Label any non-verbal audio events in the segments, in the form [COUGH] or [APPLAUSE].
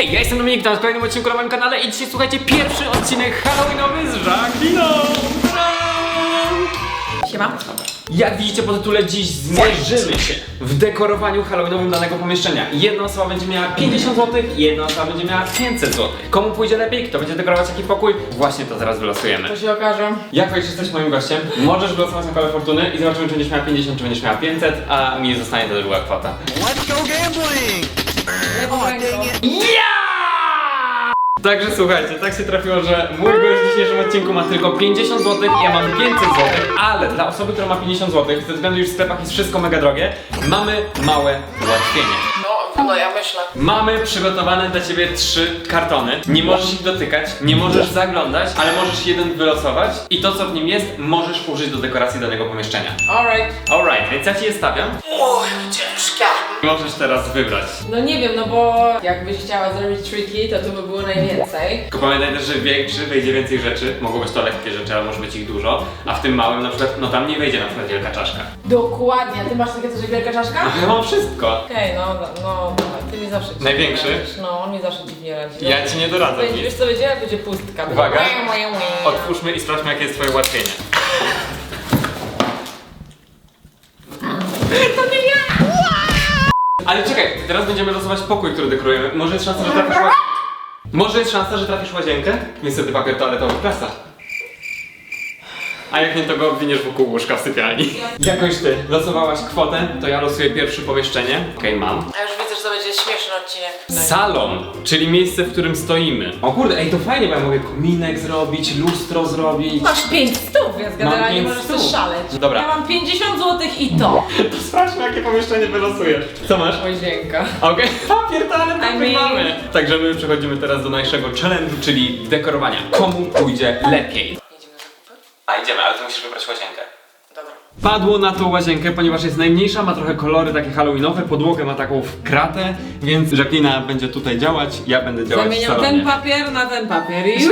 Hej, ja jestem Dominik, tam w kolejnym odcinku na moim kanale i dzisiaj słuchajcie, pierwszy odcinek Halloweenowy z Jacqueliną! Siema. Jak widzicie po tytule, dziś zmierzymy się w dekorowaniu Halloweenowym danego pomieszczenia. Jedna osoba będzie miała 50 zł, jedna osoba będzie miała 500 zł. Komu pójdzie lepiej, kto będzie dekorować jaki pokój, właśnie to zaraz wylosujemy. To się okaże. Jak już jesteś moim gościem, możesz wylosować na kolor fortuny i zobaczymy, czy będziesz miała 50, czy będziesz miała 500, a mi zostanie to była kwota. Let's go gambling! Także słuchajcie, tak się trafiło, że mój gość w dzisiejszym odcinku ma tylko 50 zł, ja mam 500 zł, ale dla osoby, która ma 50 zł, ze względu już w sklepach jest wszystko mega drogie, mamy małe ułatwienie. No, no ja myślę. Mamy przygotowane dla ciebie trzy kartony. Nie możesz ich dotykać, nie możesz zaglądać, ale możesz jeden wylosować i to co w nim jest, możesz użyć do dekoracji danego pomieszczenia. Alright. Alright, więc ja ci je stawiam. Uuu, ciężka. Możesz teraz wybrać. No nie wiem, no bo jakbyś chciała zrobić tricky, to tu by było najwięcej. Tylko pamiętaj też, że większy wejdzie więcej rzeczy. Mogą być to lekkie rzeczy, ale może być ich dużo. A w tym małym na przykład, no tam nie wejdzie na przykład wielka czaszka. Dokładnie. A ty masz takie coś jak wielka czaszka? Ja mam wszystko. Okej, no, no, no, ty mi zawsze dziwnie Największy? radzisz. No, on mi zawsze dziwnie radzi. Ja ci nie doradzę Będzie, nic. wiesz co będzie? Będzie pustka. Uwaga. łe, łe, łe. Otwórzmy i sprawdźmy, jakie jest twoje ułatwienie. To nie ja! Ale czekaj, teraz będziemy losować pokój, który dekorujemy. Może jest szansa, że trafisz łazienkę. [LAUGHS] Może jest szansa, że trafisz łazienkę? Niestety papier toaletowy klasa. A jak nie, to go obwiniesz wokół łóżka w sypialni. Jakoś ty losowałaś kwotę, to ja losuję pierwsze pomieszczenie. Okej, mam. Ja już widzę, że to będzie śmieszny odcinek. Salon, czyli miejsce, w którym stoimy. O kurde, ej, to fajnie, bo ja mogę kominek zrobić, lustro zrobić. Masz 5 stów, więc generalnie pięć możesz stów. też szaleć. Dobra. Ja mam 50 zł i to. Sprawdźmy, jakie pomieszczenie wylosujesz. Co masz? Łazienka. Okej, [LAUGHS] papier toaletowy I mean- mamy. Także my przechodzimy teraz do najszego challenge'u, czyli dekorowania. Komu pójdzie lepiej? A idziemy, ale ty musisz wybrać łazienkę. Dobra. Padło na tą łazienkę, ponieważ jest najmniejsza, ma trochę kolory takie halloweenowe, podłogę ma taką w kratę, więc Jacqueline będzie tutaj działać, ja będę działać w Zamieniam salonie. ten papier na ten papier i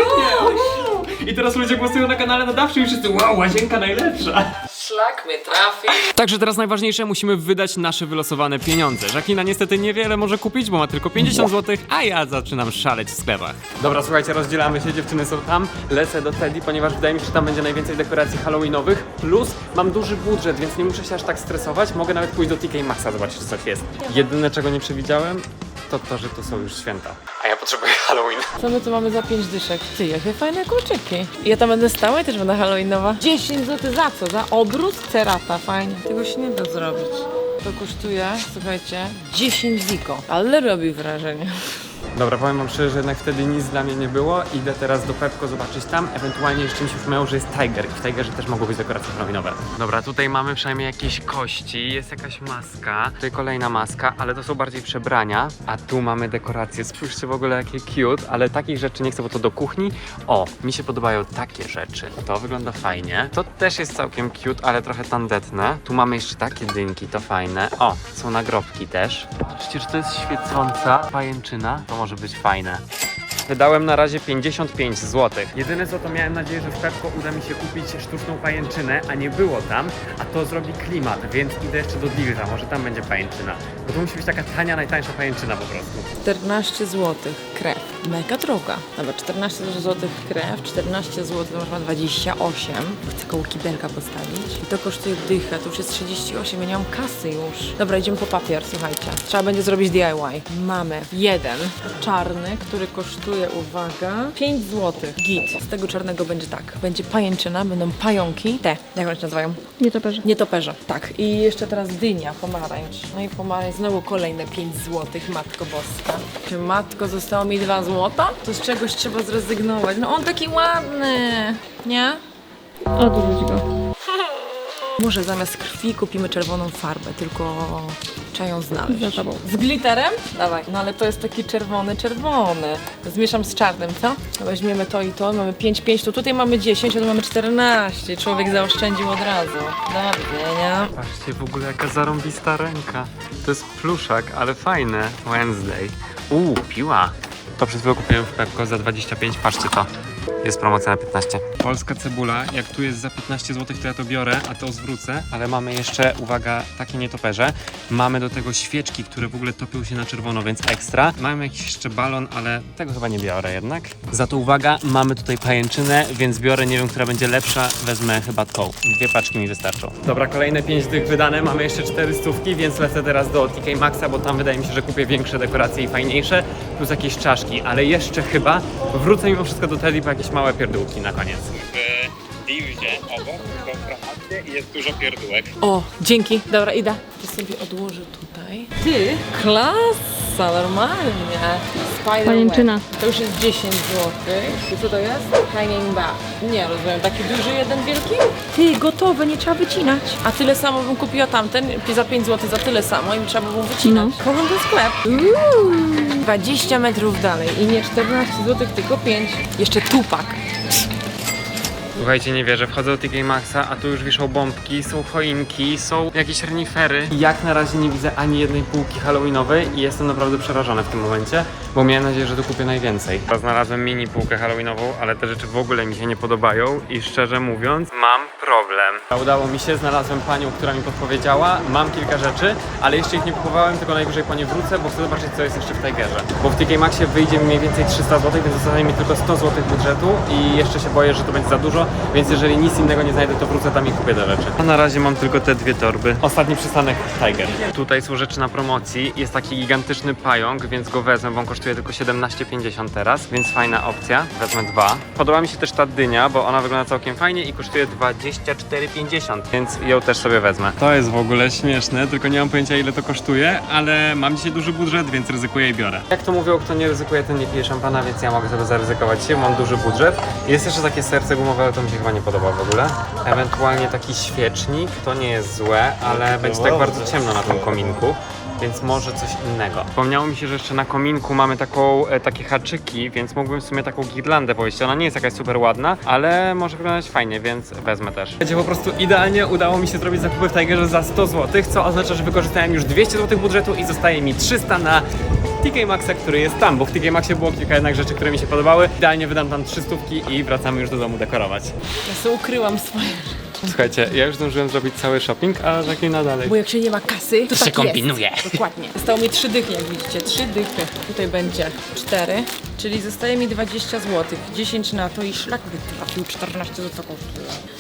I teraz ludzie głosują na kanale nadawczym i wszyscy wow, łazienka najlepsza. Szlak mnie trafi. Także teraz najważniejsze, musimy wydać nasze wylosowane pieniądze. Jacqueline niestety niewiele może kupić, bo ma tylko 50 zł, a ja zaczynam szaleć w sklepach. Dobra, słuchajcie, rozdzielamy się, dziewczyny są tam, lecę do Teddy, ponieważ wydaje mi się, że tam będzie najwięcej dekoracji halloweenowych, plus mam duży budżet, więc nie muszę się aż tak stresować, mogę nawet pójść do TK Maxa zobaczyć, czy coś jest. Jedyne, czego nie przewidziałem, to to, że to są już święta. A ja potrzebuję Halloween. Co my tu mamy za 5 dyszek? Ty, jakie fajne kurczyki. Ja tam będę stała i też będę halloweenowa. 10 zł za co? Za obrót? Cerata, fajnie. Tego się nie da zrobić. To kosztuje, słuchajcie, 10 ziko. Ale robi wrażenie. Dobra, powiem wam szczerze, że jednak wtedy nic dla mnie nie było. Idę teraz do Pepko zobaczyć tam. Ewentualnie jeszcze mi się przypomniało, że jest Tiger i w Tigerze też mogą być dekoracje halloweenowe. Dobra, tutaj mamy przynajmniej jakieś kości, jest jakaś maska. Tutaj kolejna maska, ale to są bardziej przebrania. A tu mamy dekoracje. Spójrzcie w ogóle jakie cute, ale takich rzeczy nie chcę, bo to do kuchni. O, mi się podobają takie rzeczy. To wygląda fajnie. To też jest całkiem cute, ale trochę tandetne. Tu mamy jeszcze takie dynki, to fajne. O, są nagrobki też. Patrzcie, że to jest świecąca pajęczyna. To może być fajne. Wydałem na razie 55 zł. Jedyne co to miałem nadzieję, że w Pepko uda mi się kupić sztuczną pajęczynę, a nie było tam, a to zrobi klimat, więc idę jeszcze do Dilra, może tam będzie pajęczyna. Bo to musi być taka tania, najtańsza pajęczyna po prostu. 14 zł krew. Mega droga. Dobra, 14 zł krew, 14 zł to można 28. Chcę koło kibelka postawić. I to kosztuje dychę, to już jest 38, ja nie mam kasy już. Dobra, idziemy po papier, słuchajcie. Trzeba będzie zrobić DIY. Mamy jeden czarny, który kosztuje, uwaga, 5 zł. Git. Z tego czarnego będzie tak. Będzie pajęczyna, będą pająki. Te, jak one się nazywają? Nietoperze. Nietoperze. Tak. I jeszcze teraz dynia, pomarańcz. No i pomarańcz, znowu kolejne 5 złotych, Matko Boska. Czy Matko, zostało mi 2 złota? To z czegoś trzeba zrezygnować. No on taki ładny, nie? Odrzuć go. [LAUGHS] Może zamiast krwi kupimy czerwoną farbę, tylko trzeba ją znaleźć. Za tobą. Z glitterem? Dawaj. No ale to jest taki czerwony, czerwony. Zmieszam z czarnym, co? Weźmiemy to i to, mamy 5, 5, to tutaj mamy 10, a tu mamy 14. Człowiek zaoszczędził od razu. Do widzenia. Patrzcie w ogóle jaka zarąbista ręka. To jest pluszak, ale fajne. Wednesday. Uuu, piła. To przed chwilą kupiłem w Pepko za 25, patrzcie to. Jest promocja na 15. Polska cebula, jak tu jest za 15 zł, to ja to biorę, a to zwrócę. Ale mamy jeszcze, uwaga, takie nietoperze. Mamy do tego świeczki, które w ogóle topią się na czerwono, więc ekstra. Mamy jakiś jeszcze balon, ale tego chyba nie biorę jednak. Za to uwaga, mamy tutaj pajęczynę, więc biorę, nie wiem, która będzie lepsza, wezmę chyba tą. Dwie paczki mi wystarczą. Dobra, kolejne 5 dych wydane, mamy jeszcze 4 stówki, więc lecę teraz do TK Maxa, bo tam wydaje mi się, że kupię większe dekoracje i fajniejsze, plus jakieś czaszki, ale jeszcze chyba wrócę mimo wszystko do Teddy jakieś małe pierdółki na koniec. W Divzie obok są promocje i jest dużo pierdółek. O, dzięki. Dobra, idę. To sobie odłożę tutaj. Ty, klasa, normalnie. Spider Pajęczyna. To już jest 10 zł. I co to jest? Hanging back. Nie rozumiem, taki duży, jeden wielki? Ty, gotowe, nie trzeba wycinać. A tyle samo bym kupiła tamten za 5 zł, za tyle samo i trzeba by było wycinać. No. Kocham ten sklep. Uuu. 20 metrów dalej i nie 14 zł, tylko 5. Jeszcze tupak. Słuchajcie, nie wierzę, wchodzę do TK Maxa, a tu już wiszą bombki, są choinki, są jakieś renifery. Jak na razie nie widzę ani jednej półki halloweenowej i jestem naprawdę przerażony w tym momencie, bo miałem nadzieję, że tu kupię najwięcej. Znalazłem mini półkę halloweenową, ale te rzeczy w ogóle mi się nie podobają i szczerze mówiąc, mam problem. Udało mi się, znalazłem panią, która mi podpowiedziała, mam kilka rzeczy, ale jeszcze ich nie kupowałem, tylko najwyżej po nie wrócę, bo chcę zobaczyć, co jest jeszcze w Tigerze. Bo w TK Maxie wyjdzie mi mniej więcej 300 zł, więc zostanie mi tylko 100 zł budżetu i jeszcze się boję, że to będzie za dużo, więc jeżeli nic innego nie znajdę, to wrócę tam i kupię te rzeczy. A na razie mam tylko te dwie torby. Ostatni przystanek Tiger. Tutaj są rzeczy na promocji. Jest taki gigantyczny pająk, więc go wezmę, bo on kosztuje tylko 17,50 teraz, więc fajna opcja. Wezmę dwa. Podoba mi się też ta dynia, bo ona wygląda całkiem fajnie i kosztuje 24,50, więc ją też sobie wezmę. To jest w ogóle śmieszne, tylko nie mam pojęcia ile to kosztuje, ale mam dzisiaj duży budżet, więc ryzykuję i biorę. Jak to mówią, kto nie ryzykuje, ten nie pije szampana, więc ja mogę sobie zaryzykować się, mam duży budżet. Jest jeszcze takie serce gumowe, ale to mi się chyba nie podoba w ogóle. Ewentualnie taki świecznik, to nie jest złe, ale będzie tak bardzo ciemno na tym kominku. Więc może coś innego. Wspomniało mi się, że jeszcze na kominku mamy taką, e, takie haczyki, więc mógłbym w sumie taką girlandę powiedzieć. Ona nie jest jakaś super ładna, ale może wyglądać fajnie, więc wezmę też. Będzie po prostu idealnie. Udało mi się zrobić zakupy w Tigerze za 100 zł, co oznacza, że wykorzystałem już 200 zł budżetu i zostaje mi 300 na TK Maxa, który jest tam, bo w TK Maxie było kilka jednak rzeczy, które mi się podobały. Idealnie wydam tam 300 i wracamy już do domu dekorować. Ja sobie ukryłam swoje Słuchajcie, ja już zdążyłem zrobić cały shopping, a taki na dalej. Bo jak się nie ma kasy, to się tak kombinuje. Jest. Dokładnie. Zostało mi trzy dychy, jak widzicie. Trzy dychy. Tutaj będzie cztery, czyli zostaje mi 20 zł. 10 na to i szlak by trafił 14 zł kosztuje.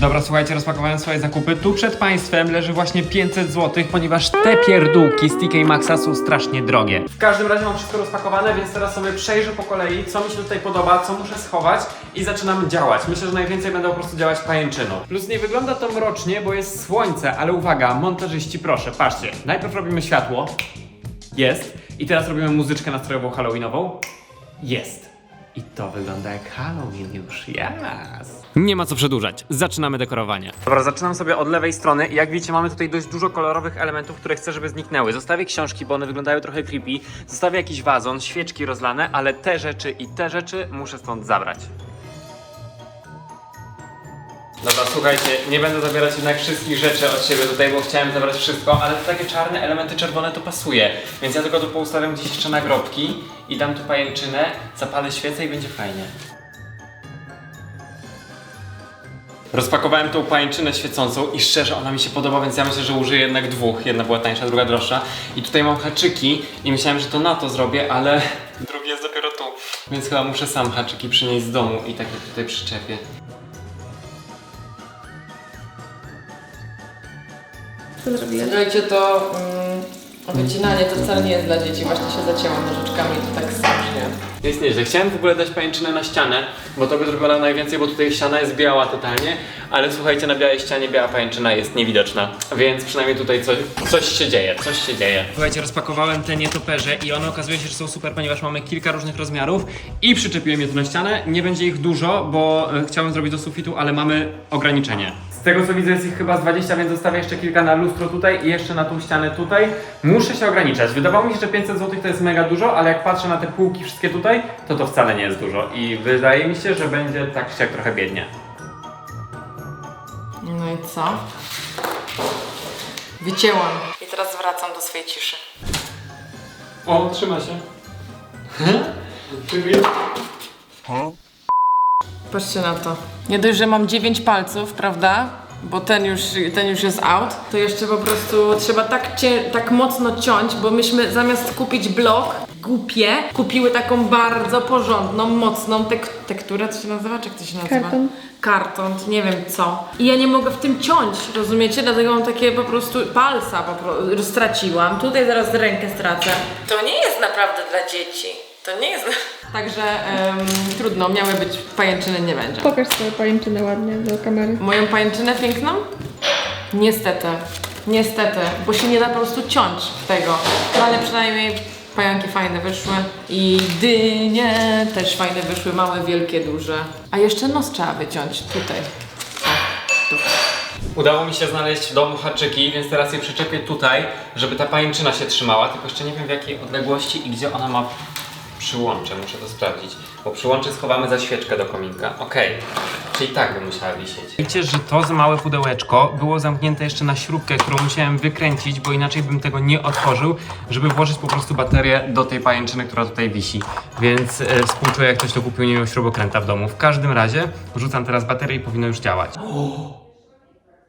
Dobra, słuchajcie, rozpakowałem swoje zakupy. Tu przed Państwem leży właśnie 500 zł, ponieważ te pierdółki z TK Maxa są strasznie drogie. W każdym razie mam wszystko rozpakowane, więc teraz sobie przejrzę po kolei, co mi się tutaj podoba, co muszę schować i zaczynam działać. Myślę, że najwięcej będę po prostu działać pajęczyną. Plus nie wygląda to mrocznie, bo jest słońce, ale uwaga, montażyści, proszę, patrzcie. Najpierw robimy światło. Jest. I teraz robimy muzyczkę nastrojową halloweenową. Jest. I to wygląda jak Halloween już, yes. Nie ma co przedłużać, zaczynamy dekorowanie. Dobra, zaczynam sobie od lewej strony i jak widzicie mamy tutaj dość dużo kolorowych elementów, które chcę, żeby zniknęły. Zostawię książki, bo one wyglądają trochę creepy, zostawię jakiś wazon, świeczki rozlane, ale te rzeczy i te rzeczy muszę stąd zabrać. Dobra, słuchajcie, nie będę zabierać jednak wszystkich rzeczy od siebie tutaj, bo chciałem zabrać wszystko, ale te takie czarne elementy czerwone to pasuje. Więc ja tylko tu poustawiam gdzieś jeszcze nagrobki i dam tu pajęczynę, zapalę świecę i będzie fajnie. Rozpakowałem tą pajęczynę świecącą i szczerze ona mi się podoba, więc ja myślę, że użyję jednak dwóch. Jedna była tańsza, druga droższa. I tutaj mam haczyki i myślałem, że to na to zrobię, ale drugi jest dopiero tu. Więc chyba muszę sam haczyki przynieść z domu i takie tutaj przyczepię. Słuchajcie, to mm, wycinanie to wcale nie jest dla dzieci. Właśnie się zacięłam nożyczkami, to tak strasznie. Jest nieźle. Chciałem w ogóle dać pajęczynę na ścianę, bo to by zrobiła najwięcej, bo tutaj ściana jest biała totalnie, ale słuchajcie, na białej ścianie biała pajęczyna jest niewidoczna, więc przynajmniej tutaj coś, coś się dzieje, coś się dzieje. Słuchajcie, rozpakowałem te nietoperze i one okazuje się, że są super, ponieważ mamy kilka różnych rozmiarów i przyczepiłem je tu na ścianę. Nie będzie ich dużo, bo e, chciałem zrobić do sufitu, ale mamy ograniczenie. Z tego co widzę jest ich chyba z 20, więc zostawię jeszcze kilka na lustro tutaj i jeszcze na tą ścianę tutaj. Muszę się ograniczać. Wydawało mi się, że 500 zł to jest mega dużo, ale jak patrzę na te półki wszystkie tutaj, to to wcale nie jest dużo i wydaje mi się, że będzie tak czy jak trochę biednie. No i co? Wycięłam. I teraz wracam do swojej ciszy. O, trzyma się. Patrzcie na to. Nie dość, że mam 9 palców, prawda? Bo ten już, ten już jest out, to jeszcze po prostu trzeba tak, cię, tak mocno ciąć, bo myśmy zamiast kupić blok, głupie, kupiły taką bardzo porządną, mocną tek tekturę, co się nazywa? Czy jak to się nazywa? Karton. Karton, nie wiem co. I ja nie mogę w tym ciąć, rozumiecie? Dlatego mam takie po prostu palca po pro straciłam. Tutaj zaraz rękę stracę. To nie jest naprawdę dla dzieci. To nie jest... [LAUGHS] Także em, trudno, miały być pajęczyny, nie będzie. Pokaż swoją pajęczynę ładnie do kamery. Moją pajęczynę piękną? Niestety, niestety, bo się nie da po prostu ciąć tego. No ale przynajmniej pająki fajne wyszły i dynie też fajne wyszły, małe, wielkie, duże. A jeszcze nos trzeba wyciąć tutaj. O, tu. Udało mi się znaleźć w domu haczyki, więc teraz je przyczepię tutaj, żeby ta pajęczyna się trzymała, tylko jeszcze nie wiem w jakiej odległości i gdzie ona ma przyłącze, muszę to sprawdzić. Bo przyłącze schowamy za świeczkę do kominka. Okej, czyli tak by musiała wisieć. Widzicie, że to z małe pudełeczko było zamknięte jeszcze na śrubkę, którą musiałem wykręcić, bo inaczej bym tego nie otworzył, żeby włożyć po prostu baterię do tej pajęczyny, która tutaj wisi. Więc e, współczuję, jak ktoś to kupił, nie miał śrubokręta w domu. W każdym razie wrzucam teraz baterię i powinno już działać. [GASPS]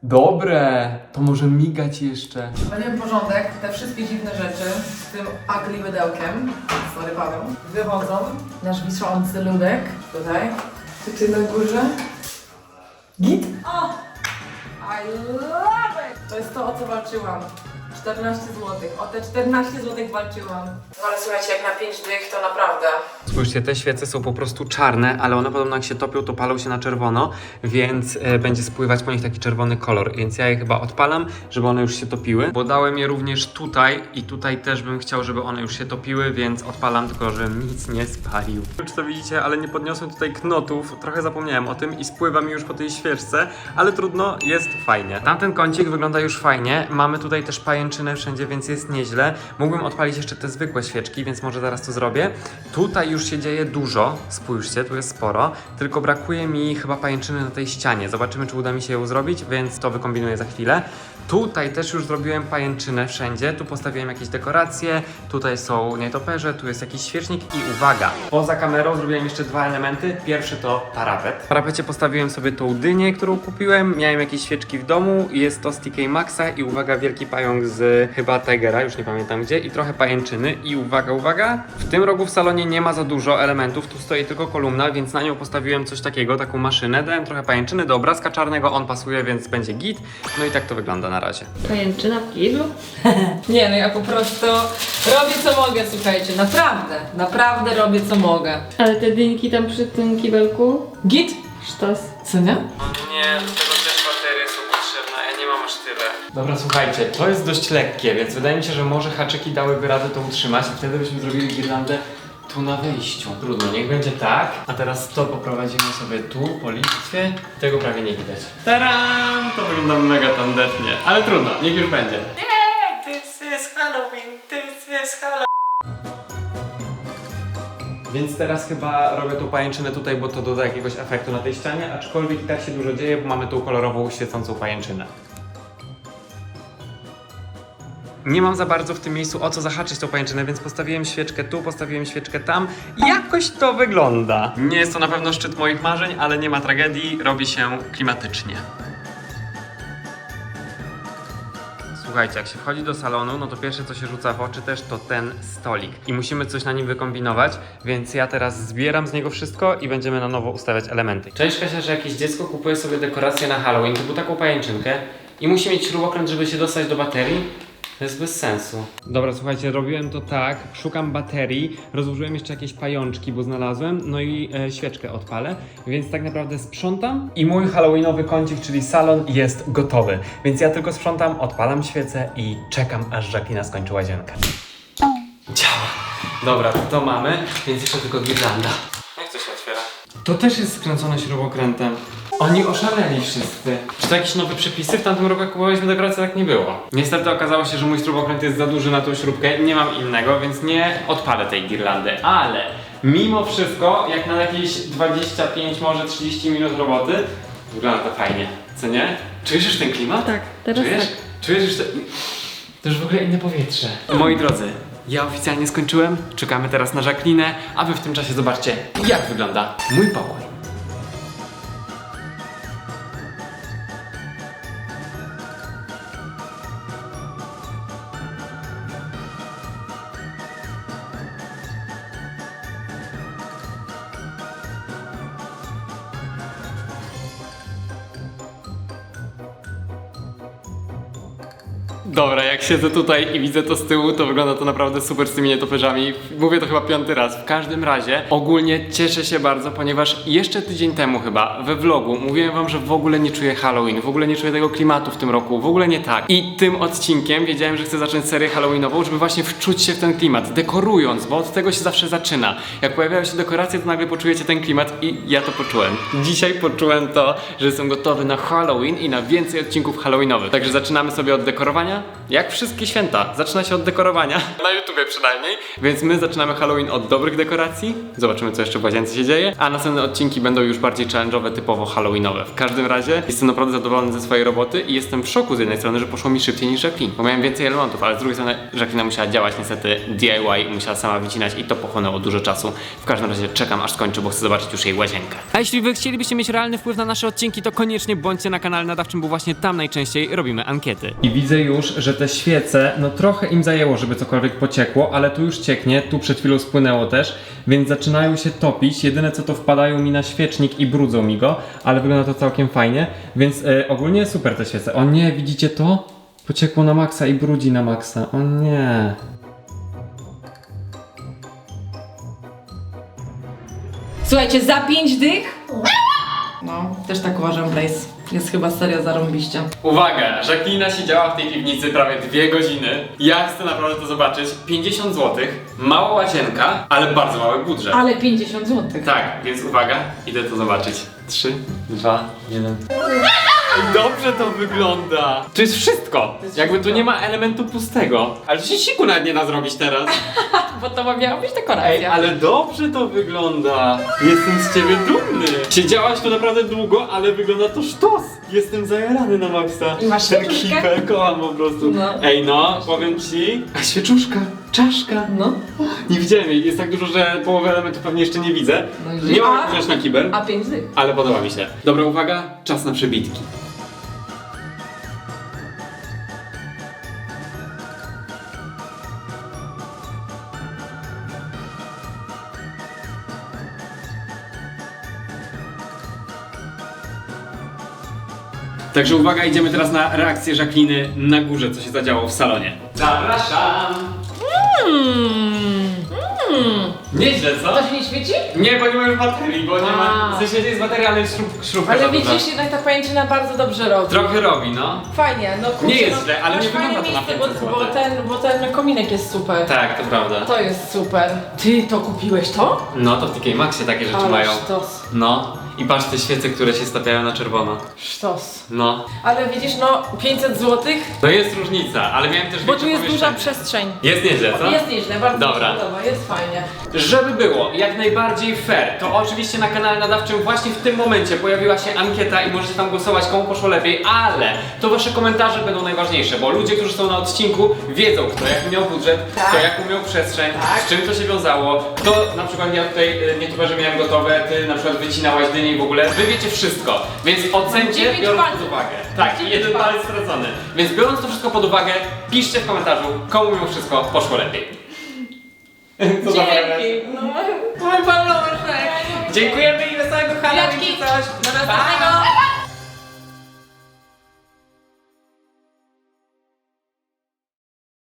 Dobre, to może migać jeszcze. Będziemy porządek, te wszystkie dziwne rzeczy z tym ugly mydełkiem, sorry Paweł, wychodzą. Nasz wiszący ludek, tutaj, ty na górze? Git? O! I love it! To jest to, o co walczyłam. 14 zł. O te 14 zł walczyłam. No ale słuchajcie, jak na 5 dych, to naprawdę. Spójrzcie, te świece są po prostu czarne, ale one podobno jak się topią, to palą się na czerwono, więc e, będzie spływać po nich taki czerwony kolor. Więc ja je chyba odpalam, żeby one już się topiły. Bo dałem je również tutaj i tutaj też bym chciał, żeby one już się topiły, więc odpalam, tylko żebym nic nie spalił. Nie czy to widzicie, ale nie podniosłem tutaj knotów. Trochę zapomniałem o tym i spływa mi już po tej świeczce, ale trudno, jest fajnie. Tamten kącik wygląda już fajnie. Mamy tutaj też pajęczynę wszędzie, więc jest nieźle. Mógłbym odpalić jeszcze te zwykłe świeczki, więc może zaraz to zrobię. Tutaj już się dzieje dużo, spójrzcie, tu jest sporo, tylko brakuje mi chyba pajęczyny na tej ścianie. Zobaczymy, czy uda mi się ją zrobić, więc to wykombinuję za chwilę. Tutaj też już zrobiłem pajęczynę wszędzie, tu postawiłem jakieś dekoracje, tutaj są nietoperze, tu jest jakiś świecznik i uwaga, poza kamerą zrobiłem jeszcze dwa elementy. Pierwszy to parapet. W parapecie postawiłem sobie tą dynię, którą kupiłem, miałem jakieś świeczki w domu, jest to z TK Maxa i uwaga, wielki pająk z chyba Tigera, już nie pamiętam gdzie, i trochę pajęczyny. I uwaga, uwaga, w tym rogu w salonie nie ma za dużo elementów, tu stoi tylko kolumna, więc na nią postawiłem coś takiego, taką maszynę, dałem trochę pajęczyny do obrazka czarnego, on pasuje, więc będzie git, no i tak to wygląda na razie. Pajęczyna w kiblu? [LAUGHS] Nie, no ja po prostu robię co mogę, słuchajcie, naprawdę, naprawdę robię co mogę. Ale te dynki tam przy tym kibelku? Git? Sztos. Co nie? No nie, do tego też baterie są potrzebne, ja nie mam aż tyle. Dobra, słuchajcie, to jest dość lekkie, więc wydaje mi się, że może haczyki dałyby radę to utrzymać i wtedy byśmy zrobili girlandę tu na wejściu. Trudno, niech będzie tak. A teraz to poprowadzimy sobie tu, po listwie. Tego prawie nie widać. Taram! To wygląda mega tandetnie, ale trudno, niech już będzie. Nie, this is Halloween, this is Halloween. Więc teraz chyba robię tą pajęczynę tutaj, bo to doda jakiegoś efektu na tej ścianie, aczkolwiek i tak się dużo dzieje, bo mamy tą kolorową, świecącą pajęczynę. Nie mam za bardzo w tym miejscu o co zahaczyć tą pajęczynę, więc postawiłem świeczkę tu, postawiłem świeczkę tam. Jakoś to wygląda. Nie jest to na pewno szczyt moich marzeń, ale nie ma tragedii, robi się klimatycznie. Słuchajcie, jak się wchodzi do salonu, no to pierwsze co się rzuca w oczy też to ten stolik. I musimy coś na nim wykombinować, więc ja teraz zbieram z niego wszystko i będziemy na nowo ustawiać elementy. Cześć Kasia, że jakieś dziecko kupuje sobie dekorację na Halloween, typu taką pajęczynkę i musi mieć śrubokręt, żeby się dostać do baterii. To jest bez sensu. Dobra, słuchajcie, robiłem to tak. Szukam baterii, rozłożyłem jeszcze jakieś pajączki, bo znalazłem, no i e, świeczkę odpalę, więc tak naprawdę sprzątam i mój halloweenowy kącik, czyli salon jest gotowy. Więc ja tylko sprzątam, odpalam świecę i czekam, aż Jacqueline skończy łazienkę. Działa. Dobra, to, to mamy, więc jeszcze tylko girlanda. Jak to się otwiera? To też jest skręcone śrubokrętem. Oni oszaleli wszyscy. Czy to jakieś nowe przepisy? W tamtym roku jak kupowaliśmy dekorację tak nie było. Niestety okazało się, że mój śrubokręt jest za duży na tą śrubkę, nie mam innego, więc nie odpalę tej girlandy. Ale mimo wszystko, jak na jakieś 25, może 30 minut roboty, wygląda to fajnie, co nie? Czujesz już ten klimat? Tak, teraz Czujesz? tak. Czujesz już to... To już w ogóle inne powietrze. Moi drodzy, Ja oficjalnie skończyłem, czekamy teraz na Jacqueline, a wy w tym czasie zobaczcie, jak wygląda mój pokój. Jak siedzę tutaj i widzę to z tyłu, to wygląda to naprawdę super z tymi nietoperzami. Mówię to chyba piąty raz. W każdym razie ogólnie cieszę się bardzo, ponieważ jeszcze tydzień temu chyba we vlogu mówiłem wam, że w ogóle nie czuję Halloween, w ogóle nie czuję tego klimatu w tym roku, w ogóle nie tak. I tym odcinkiem wiedziałem, że chcę zacząć serię Halloweenową, żeby właśnie wczuć się w ten klimat, dekorując, bo od tego się zawsze zaczyna. Jak pojawiają się dekoracje, to nagle poczujecie ten klimat i ja to poczułem. Dzisiaj poczułem to, że jestem gotowy na Halloween i na więcej odcinków Halloweenowych. Także zaczynamy sobie od dekorowania. Jak wszystkie święta, zaczyna się od dekorowania. Na YouTubie przynajmniej. Więc my zaczynamy Halloween od dobrych dekoracji. Zobaczymy, co jeszcze w łazience się dzieje. A następne odcinki będą już bardziej challenge'owe, typowo Halloweenowe. W każdym razie jestem naprawdę zadowolony ze swojej roboty i jestem w szoku z jednej strony, że poszło mi szybciej niż Jacqueline, bo miałem więcej elementów, ale z drugiej strony Jacqueline musiała działać niestety DIY, musiała sama wycinać i to pochłonęło dużo czasu. W każdym razie czekam aż skończy, bo chcę zobaczyć już jej łazienkę. A jeśli wy chcielibyście mieć realny wpływ na nasze odcinki, to koniecznie bądźcie na kanale nadawczym, bo właśnie tam najczęściej robimy ankiety. I widzę już, że te świece, no trochę im zajęło, żeby cokolwiek pociekło, ale tu już cieknie, tu przed chwilą spłynęło też, więc zaczynają się topić. Jedyne co to wpadają mi na świecznik i brudzą mi go, ale wygląda to całkiem fajnie, więc e, ogólnie super te świece. O nie, widzicie to? Pociekło na maksa i brudzi na maksa. O nie. Słuchajcie, za 5 dych? No, też tak uważam, Blaze. Jest chyba serio zarąbiście. Uwaga, Jacqueline siedziała w tej piwnicy prawie dwie godziny. Ja chcę naprawdę to zobaczyć. 50 zł, mała łazienka, ale bardzo mały budżet. Ale 50 zł. Tak, więc uwaga, idę to zobaczyć. 3, 2, 1. Dobrze to wygląda! To jest wszystko! Jakby tu nie ma elementu pustego. Ale się siku nawet nie da zrobić teraz. [LAUGHS] Bo to miała być Ej, dekoracja. ale dobrze to wygląda! Jestem z ciebie dumny! Siedziałaś tu naprawdę długo, ale wygląda to sztos! Jestem zajarany na maksa. I masz Ten świeczuszkę? kipel kocham po prostu. No. Ej no, powiem ci... A świeczuszka, czaszka. No. Nie widziałem jej, jest tak dużo, że połowę elementów pewnie jeszcze nie widzę. No i- Nie mam A- na kibel. A 5 dych. Ale podoba mi się. Dobra, uwaga, czas na przebitki. Także uwaga, idziemy teraz na reakcję Jacqueline na górze, co się zadziało w salonie. Zapraszam! Nieźle, co? To się nie świeci? Nie, bo nie ma już baterii, bo nie ma... A. W sensie jest bateria, ale jest śrub, śrubka Ale widzisz, jednak ta pajęczyna bardzo dobrze robi. Trochę robi, no. Fajnie, no kurczę, Nie jest no, źle, ale masz nie wygląda to na miejsce, 500 bo, bo, złotych. ten, bo ten kominek jest super. Tak, to prawda. To jest super. Ty to kupiłeś to? No to w TK Maxie takie rzeczy Ale mają. sztos. No. I patrz te świece, które się stawiają na czerwono. Sztos. No. Ale widzisz, no 500 zł, To jest różnica, ale miałem też bo większe tu jest duża pomieszczenie. przestrzeń. Jest nieźle, co? Jest nieźle, bardzo Dobra. mi się podoba, jest fajnie. Żeby było jak najbardziej fair, to oczywiście na kanale nadawczym właśnie w tym momencie pojawiła się ankieta i możecie tam głosować komu poszło lepiej, ale to wasze komentarze będą najważniejsze, bo ludzie, którzy są na odcinku wiedzą kto jaki miał budżet, Tak. kto jaką miał przestrzeń, Tak. z czym to się wiązało, kto na przykład ja tutaj y, nie tylko, że miałem gotowe, ty na przykład wycinałaś dynię i w ogóle, wy wiecie wszystko, więc ocencie Dziewięć biorąc palców. pod uwagę. Tak, i Dziewięć jeden palec stracony. Więc biorąc to wszystko pod uwagę, piszcie w komentarzu, komu mimo wszystko poszło lepiej. Co za prezent? Dzięki. No, mój paluszek. Dziękujemy i wesołego Halloween Buziaczki. czy coś. Do następnego.